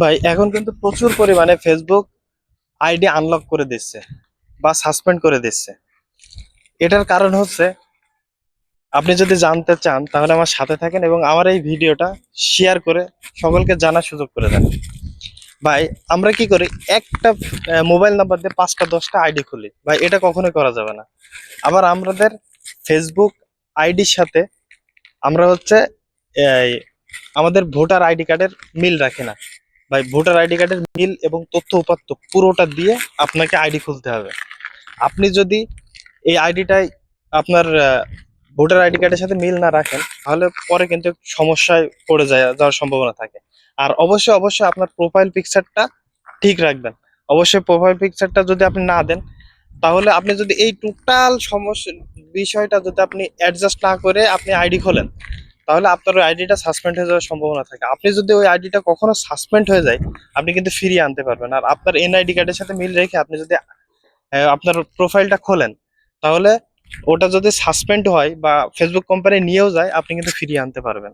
ভাই, এখন কিন্তু প্রচুর পরিমাণে ফেসবুক আইডি আনলক করে দিচ্ছে বা সাসপেন্ড করে দিচ্ছে। এটার কারণ হচ্ছে, আপনি যদি জানতে চান, তাহলে আমার সাথে থাকেন এবং আমার এই ভিডিওটা শেয়ার করে সকলকে জানার সুযোগ করে দেন। ভাই, আমরা কি করি, একটা মোবাইল নাম্বার দিয়ে পাঁচটা, দশটা আইডি খুলি। ভাই, এটা কখনোই করা যাবে না। আবার আমাদের ফেসবুক আইডির সাথে আমরা হচ্ছে আমাদের ভোটার আইডি কার্ডের মিল রাখি না। ভাই, ভোটার আইডি কার্ডের মিল এবং তথ্য উপাত্ত পুরোটা দিয়ে আপনাকে আইডি খুলতে হবে। আপনি যদি এই আইডিটাই আপনার ভোটার আইডি কার্ডের সাথে মিল না রাখেন, তাহলে পরে কিন্তু সমস্যায় পড়ে যায়, যাওয়ার সম্ভাবনা থাকে। আর অবশ্যই অবশ্যই আপনার প্রোফাইল পিকচারটা ঠিক রাখবেন। অবশ্যই প্রোফাইল পিকচারটা যদি আপনি না দেন, তাহলে আপনি যদি এই টোটাল সমস্যা, বিষয়টা যদি আপনি অ্যাডজাস্ট না করে আপনি আইডি খোলেন তাহলে আপনার ওই আইডিটা সাসপেন্ড হয়ে যাওয়ার সম্ভাবনা থাকে। আপনি যদি ওই আইডিটা কখনো সাসপেন্ড হয়ে যায়, আপনি কিন্তু ফিরিয়ে আনতে পারবেন। আর আপনার এনআইডি কার্ডের সাথে মিল রেখে আপনি যদি আপনার প্রোফাইলটা খোলেন, তাহলে ওটা যদি সাসপেন্ড হয় বা ফেসবুক কোম্পানি নিয়েও যায়, আপনি কিন্তু ফিরিয়ে আনতে পারবেন।